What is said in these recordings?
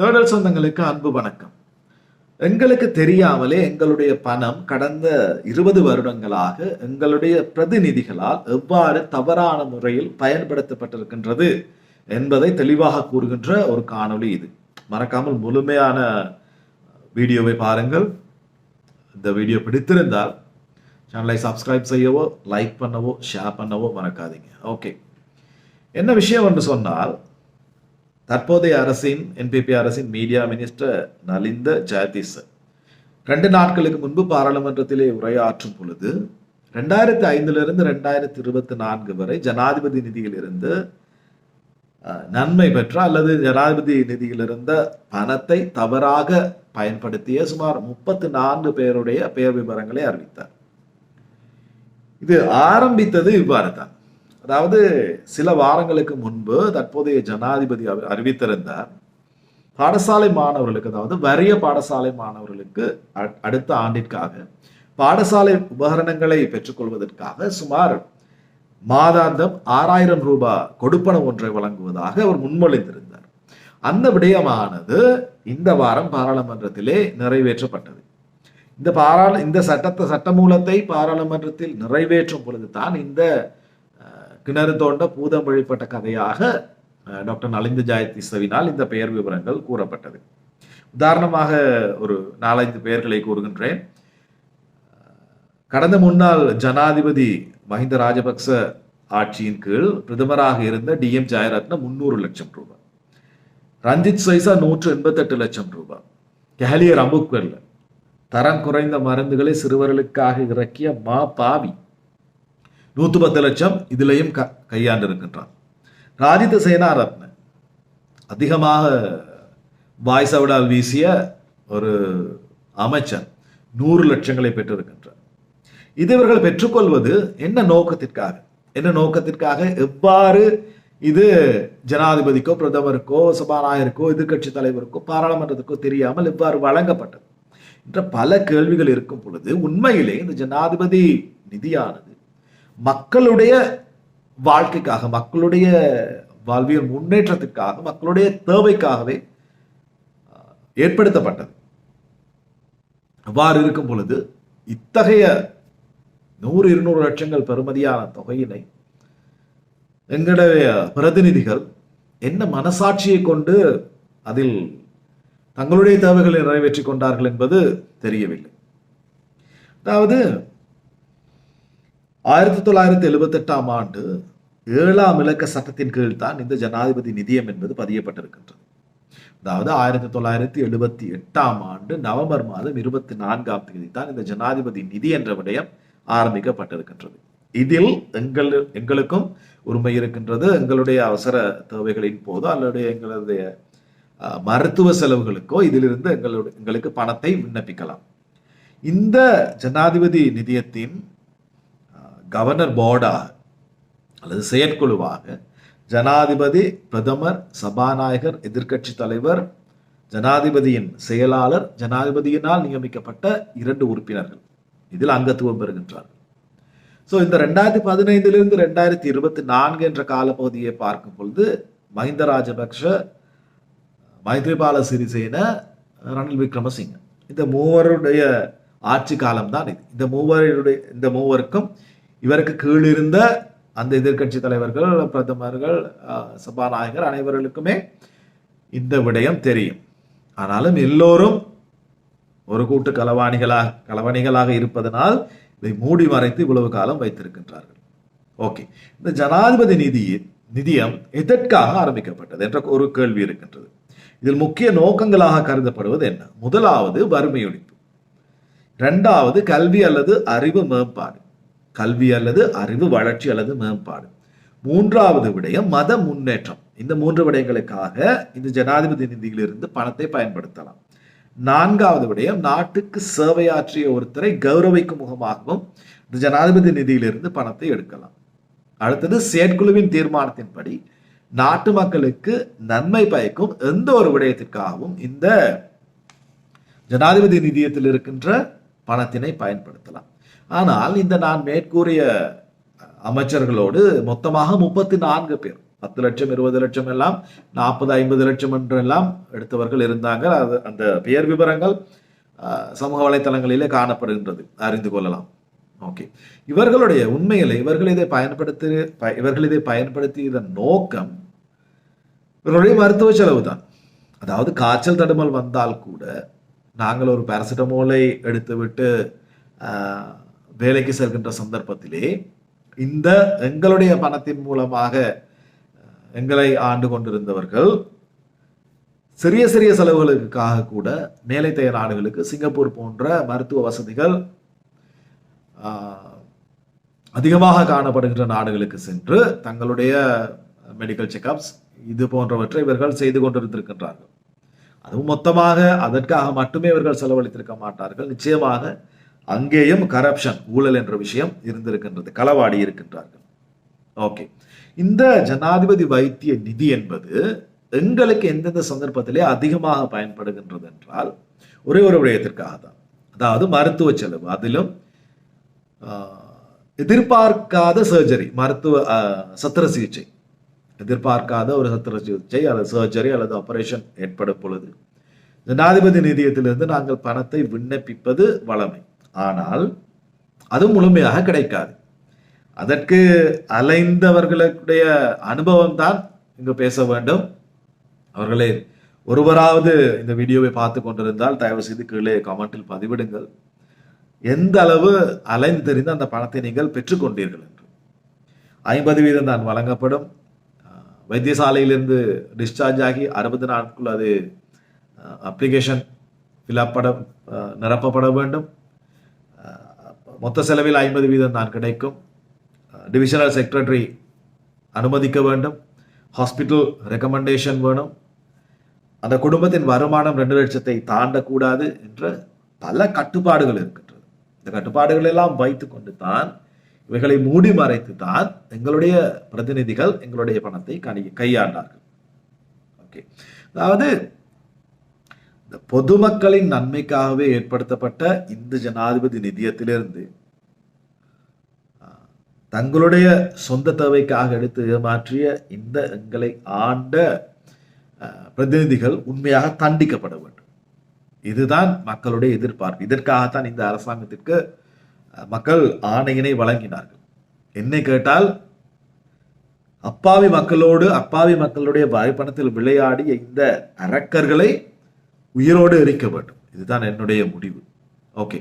தேடல் சொந்தங்களுக்கு அன்பு வணக்கம். எங்களுக்கு தெரியாமலே எங்களுடைய பணம் கடந்த இருபது வருடங்களாக எங்களுடைய பிரதிநிதிகளால் எவ்வாறு தவறான முறையில் பயன்படுத்தப்பட்டிருக்கின்றது என்பதை தெளிவாக கூறுகின்ற ஒரு காணொளி இது. மறக்காமல் முழுமையான வீடியோவை பாருங்கள். இந்த வீடியோ பிடித்திருந்தால் சேனலை சப்ஸ்கிரைப் செய்யவோ லைக் பண்ணவோ ஷேர் பண்ணவோ மறக்காதீங்க. ஓகே என்ன விஷயம் என்று சொன்னால் தற்போதைய அரசின் என்பிபி அரசின் மீடியா மினிஸ்டர் நலிந்த ஜெயதீஸ் ரெண்டு நாட்களுக்கு முன்பு பாராளுமன்றத்திலே உரையாற்றும் பொழுது ரெண்டாயிரத்தி ஐந்திலிருந்து ரெண்டாயிரத்தி இருபத்தி நான்கு வரை ஜனாதிபதி நிதியிலிருந்து நன்மை பெற்ற அல்லது ஜனாதிபதி நிதியிலிருந்த பணத்தை தவறாக பயன்படுத்திய சுமார் முப்பத்தி நான்கு பேருடைய பெயர் விவரங்களை அறிவித்தார். இது ஆரம்பித்தது இவ்வாறு தான் அதாவது சில வாரங்களுக்கு முன்பு தற்போதைய ஜனாதிபதி அறிவித்திருந்தார் பாடசாலை மாணவர்களுக்கு அதாவது வறிய பாடசாலை மாணவர்களுக்கு அடுத்த ஆண்டிற்காக பாடசாலை உபகரணங்களை பெற்றுக்கொள்வதற்காக சுமார் மாதாந்தம் ஆறாயிரம் ரூபாய் கொடுப்பன ஒன்றை வழங்குவதாக அவர் முன்மொழிந்திருந்தார். அந்த விடயமானது இந்த வாரம் பாராளுமன்றத்திலே நிறைவேற்றப்பட்டது. இந்த பாராள இந்த சட்டத்தை சட்டமூலத்தை பாராளுமன்றத்தில் நிறைவேற்றும் பொழுது தான் இந்த கிணறு தோண்ட பூதம் வழிபட்ட கதையாக டாக்டர் நலிந்த ஜாயதிசவினால் இந்த பெயர் விவரங்கள் கூறப்பட்டது. உதாரணமாக ஒரு நாலஞ்சு பெயர்களை கூறுகின்றேன். கடந்த முன்னாள் ஜனாதிபதி மஹிந்த ராஜபக்ச ஆட்சியின் கீழ் பிரதமராக இருந்த டி எம் ஜெயரத்ன முன்னூறு லட்சம் ரூபாய். ரஞ்சித் சைசா நூற்று எண்பத்தெட்டு லட்சம் ரூபாய். கெஹலியர் அம்புக்வெல்ல தரம் குறைந்த மருந்துகளை சிறுவர்களுக்காக இறக்கிய மா பாவி. நூத்து பத்து லட்சம் இதிலையும் க கையாண்டிருக்கின்றான். ராஜித சேனாரத்ன அதிகமாக வாய் வீசிய ஒரு அமைச்சர் நூறு லட்சங்களை பெற்றிருக்கின்றார் இது இவர்கள் பெற்றுக்கொள்வது என்ன நோக்கத்திற்காக? என்ன நோக்கத்திற்காக? எவ்வாறு இது ஜனாதிபதிக்கோ பிரதமருக்கோ சபாநாயகருக்கோ எதிர்க்கட்சி தலைவருக்கோ பாராளுமன்றத்துக்கோ தெரியாமல் எவ்வாறு வழங்கப்பட்டது? என்ற பல கேள்விகள் இருக்கும் பொழுது உண்மையிலே இந்த ஜனாதிபதி நிதியானது மக்களுடைய வாழ்க்கைக்காக மக்களுடைய வாழ்வியல் முன்னேற்றத்திற்காக மக்களுடைய தேவைக்காகவே ஏற்படுத்தப்பட்டது. அவ்வாறு இருக்கும் பொழுது இத்தகைய நூறு இருநூறு லட்சங்கள் பெறுமதியான தொகையினை எங்களுடைய பிரதிநிதிகள் என்ன மனசாட்சியை கொண்டு அதில் தங்களுடைய தேவைகளை நிறைவேற்றி கொண்டார்கள் என்பது தெரியவில்லை. அதாவது ஆயிரத்தி தொள்ளாயிரத்தி எழுபத்தி எட்டாம் ஆண்டு ஏழாம் இலக்க சட்டத்தின் கீழ் தான் இந்த ஜனாதிபதி நிதியம் என்பது பதியப்பட்டிருக்கின்றது. அதாவது ஆயிரத்தி தொள்ளாயிரத்தி எழுபத்தி எட்டாம் ஆண்டு நவம்பர் மாதம் இருபத்தி நான்காம் தேதி தான் இந்த ஜனாதிபதி நிதி என்ற விடயம் ஆரம்பிக்கப்பட்டிருக்கின்றது. இதில் எங்கள் எங்களுக்கும் உரிமை இருக்கின்றது. எங்களுடைய அவசர தேவைகளின் போதோ அல்லது எங்களுடைய மருத்துவ செலவுகளுக்கோ இதிலிருந்து எங்களுடைய எங்களுக்கு பணத்தை விண்ணப்பிக்கலாம். இந்த ஜனாதிபதி நிதியத்தின் கவர்னர் போர்டாக அல்லது செயற்குழுவாக ஜனாதிபதி பிரதமர் சபாநாயகர் எதிர்க்கட்சி தலைவர் ஜனாதிபதியின் செயலாளர் ஜனாதிபதியினால் நியமிக்கப்பட்ட இரண்டு உறுப்பினர்கள். இதில் அங்கத்துவம் பெறுகின்றார்கள். ஸோ இந்த ரெண்டாயிரத்தி பதினைந்திலிருந்து ரெண்டாயிரத்தி இருபத்தி நான்கு என்ற காலப்பகுதியை பார்க்கும் பொழுது மஹிந்த ராஜபக்ஷ மைத்ரிபால சிறிசேன ரணில் விக்ரமசிங்க. இந்த மூவருடைய ஆட்சி காலம்தான் இது. இந்த மூவருடைய இந்த மூவருக்கும் இவருக்கு கீழிருந்த அந்த எதிர்க்கட்சி தலைவர்கள் பிரதமர்கள் அஹ், சபாநாயகர் அனைவர்களுக்குமே இந்த விடயம் தெரியும். ஆனாலும் எல்லோரும் ஒரு கூட்டு களவாணிகளாக களவாணிகளாக இருப்பதனால் இதை மூடி மறைத்து இவ்வளவு காலம் வைத்திருக்கின்றார்கள். ஓகே. இந்த ஜனாதிபதி நிதி நிதியம் எதற்காக ஆரம்பிக்கப்பட்டது என்ற ஒரு கேள்வி இருக்கின்றது. இதில் முக்கிய நோக்கங்களாக கருதப்படுவது என்ன? முதலாவது வறுமை ஒழிப்பு. இரண்டாவது கல்வி அல்லது அறிவு மேம்பாடு. கல்வி அல்லது அறிவு வளர்ச்சி அல்லது மேம்பாடு. மூன்றாவது விடயம் மத முன்னேற்றம். இந்த மூன்று விடயங்களுக்காக இந்த ஜனாதிபதி நிதியிலிருந்து பணத்தை பயன்படுத்தலாம். நான்காவது விடயம் நாட்டுக்கு சேவையாற்றிய ஒருத்தரை கௌரவிக்கும் முகமாகவும் இந்த ஜனாதிபதி நிதியிலிருந்து பணத்தை எடுக்கலாம். அடுத்தது செயற்குழுவின் தீர்மானத்தின்படி நாட்டு மக்களுக்கு நன்மை பயக்கும் எந்த ஒரு விடயத்திற்காகவும் இந்த ஜனாதிபதி நிதியத்தில் இருக்கின்ற பணத்தினை பயன்படுத்தலாம். ஆனால் இந்த நான் மேற்கூறிய அமைச்சர்களோடு மொத்தமாக முப்பத்தி நான்கு பேர். பத்து லட்சம் இருபது லட்சம் எல்லாம் நாற்பது ஐம்பது லட்சம் என்றெல்லாம் எடுத்தவர்கள் இருந்தாங்க. அது அந்த பெயர் விவரங்கள் சமூக வலைத்தளங்களிலே காணப்படுகின்றது. அறிந்து கொள்ளலாம். ஓகே. இவர்களுடைய உண்மையிலே இவர்கள் இதை பயன்படுத்தி ப- இவர்கள் இதை பயன்படுத்தியதன் நோக்கம் இவர்களுடைய மருத்துவ செலவு தான் அதாவது காய்ச்சல் தடுமல் வந்தால் கூட நாங்கள் ஒரு பேராசிட்டமோலை எடுத்துவிட்டு வேலைக்கு செல்கின்ற சந்தர்ப்பத்திலே இந்த எங்களுடைய பணத்தின் மூலமாக எங்களை ஆண்டு கொண்டிருந்தவர்கள் சிறிய சிறிய செலவுகளுக்காக கூட மேலைத்தைய நாடுகளுக்கு சிங்கப்பூர் போன்ற மருத்துவ வசதிகள் ஆஹ், அதிகமாக காணப்படுகின்ற நாடுகளுக்கு சென்று தங்களுடைய மெடிக்கல் செக்கப்ஸ் இது போன்றவற்றை இவர்கள் செய்து கொண்டிருந்திருக்கின்றார்கள். அதுவும் மொத்தமாக அதற்காக மட்டுமே இவர்கள் செலவழித்திருக்க மாட்டார்கள். நிச்சயமாக அங்கேயும் கரப்ஷன் ஊழல் என்ற விஷயம் இருந்திருக்கின்றது. களவாடி இருக்கின்றார்கள். ஓகே இந்த ஜனாதிபதி வைத்திய நிதி என்பது எங்களுக்கு எந்தெந்த சந்தர்ப்பத்திலே அதிகமாக பயன்படுகின்றது என்றால் ஒரே ஒரு விடயத்திற்காக தான். அதாவது மருத்துவ செலவு. அதிலும் எதிர்பார்க்காத சர்ஜரி மருத்துவ சத்திர சிகிச்சை. எதிர்பார்க்காத ஒரு சத்திர சிகிச்சை அல்லது சர்ஜரி அல்லது ஆபரேஷன் ஏற்படும் பொழுது ஜனாதிபதி நிதியத்திலிருந்து நாங்கள் பணத்தை விண்ணப்பிப்பது வளமை ஆனால் அது முழுமையாக கிடைக்காது. அதற்கு அலைந்தவர்களுடைய அனுபவம் தான் இங்கு பேச வேண்டும். அவர்களே ஒருவராவது இந்த வீடியோவை பார்த்து கொண்டிருந்தால் தயவு செய்து கீழே கமெண்டில் பதிவிடுங்கள். எந்த அளவு அலைந்து தெரிந்து அந்த பணத்தை நீங்கள் பெற்றுக்கொண்டீர்கள் என்று. ஐம்பது வீதம் தான் வழங்கப்படும். வைத்தியசாலையிலிருந்து டிஸ்சார்ஜ் ஆகி அறுபது நாட்களுக்குள் அது அப்ளிகேஷன் ஃபில்அப்பட நிரப்பப்பட வேண்டும். மொத்த செலவில் ஐம்பது வீதம் தான் கிடைக்கும். டிவிஷனல் செக்ரட்டரி அனுமதிக்க வேண்டும். ஹாஸ்பிட்டல் ரெக்கமெண்டேஷன் வேணும். அந்த குடும்பத்தின் வருமானம் ரெண்டு லட்சத்தை தாண்டக்கூடாது என்ற பல கட்டுப்பாடுகள் இருக்கின்றது. இந்த கட்டுப்பாடுகள் எல்லாம் வைத்துக்கொண்டு தான் இவைகளை மூடி மறைத்து தான் எங்களுடைய பிரதிநிதிகள் எங்களுடைய பணத்தை கணி கையாண்டார்கள். ஓகே அதாவது இந்த பொதுமக்களின் நன்மைக்காகவே ஏற்படுத்தப்பட்ட இந்து ஜனாதிபதி நிதியத்திலிருந்து தங்களுடைய சொந்த தேவைக்காக எடுத்து ஏமாற்றிய இந்த எங்களை ஆண்ட ஆஹ், பிரதிநிதிகள் உண்மையாக தண்டிக்கப்பட வேண்டும். இதுதான் மக்களுடைய எதிர்பார்ப்பு. இதற்காகத்தான் இந்த அரசாங்கத்திற்கு அஹ், மக்கள் ஆணையினை வழங்கினார்கள். என்னை கேட்டால் அப்பாவி மக்களோடு அப்பாவி மக்களுடைய வாய்ப்பணத்தில் விளையாடிய இந்த அரக்கர்களை உயிரோடு எரிக்க வேண்டும். இதுதான் என்னுடைய முடிவு. ஓகே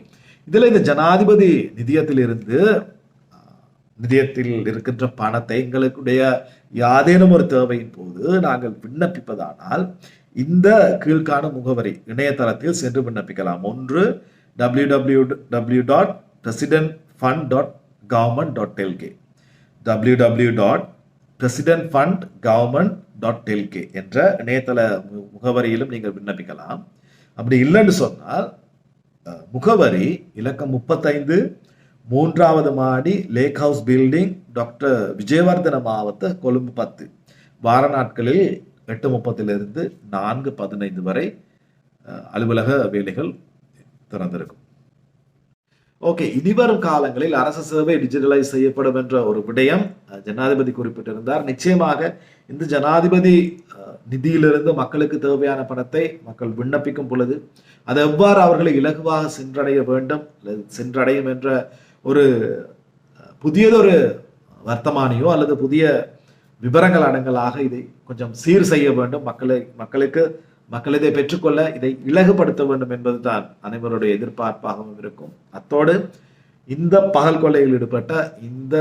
இதில் இந்த ஜனாதிபதி நிதியத்திலிருந்து நிதியத்தில் இருக்கின்ற பணத்தை எங்களுடைய யாதேனும் ஒரு தேவையின் போது நாங்கள் விண்ணப்பிப்பதானால் இந்த கீழ்காணும் முகவரி இணையதளத்தில் சென்று விண்ணப்பிக்கலாம். ஒன்று W W W dot president fund dot government dot LK W W dot president fund government dot LK என்ற இணையதள மு- முகவரியிலும் நீங்கள் விண்ணப்பிக்கலாம். அப்படி இல்லைன்னு சொன்னால் முகவரி இலக்கம் முப்பத்தைந்து மூன்றாவது மாடி lake house building doctor Wijewardena மாவட்ட கொழும்பு பத்து. வார நாட்களில் எட்டு முப்பத்திலிருந்து நான்கு பதினைந்து வரை அலுவலக வேலைகள் திறந்திருக்கும். ஓகே இனிவரும் காலங்களில் அரசு சேவை டிஜிட்டலைஸ் செய்யப்படும் என்ற ஒரு விடயம் ஜனாதிபதி குறிப்பிட்டிருந்தார். நிச்சயமாக இந்த ஜனாதிபதி நிதியிலிருந்து மக்களுக்கு தேவையான பணத்தை மக்கள் விண்ணப்பிக்கும் பொழுது அது எவ்வாறு அவர்களை இலகுவாக சென்றடைய வேண்டும் சென்றடையும் என்ற ஒரு புதியதொரு வர்த்தமானியோ அல்லது புதிய விவரங்கள் அடங்கலாக இதை கொஞ்சம் சீர் செய்ய வேண்டும். மக்களை மக்களுக்கு மக்கள் இதை பெற்றுக்கொள்ள இதை இலகுபடுத்த வேண்டும் என்பதுதான் அனைவருடைய எதிர்பார்ப்பாகவும் இருக்கும். அத்தோடு இந்த பகல் கொள்ளையில் ஈடுபட்ட இந்த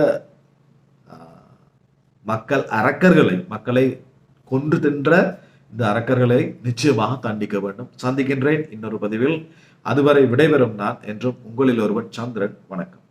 மக்கள் அரக்கர்களை மக்களை கொன்று தின்ற இந்த அரக்கர்களை நிச்சயமாக தண்டிக்க வேண்டும். சந்திக்கின்றேன் இன்னொரு பதிவில். அதுவரை விடைபெறும் நான் என்றும் உங்களில் ஒருவன் சந்திரன். வணக்கம்.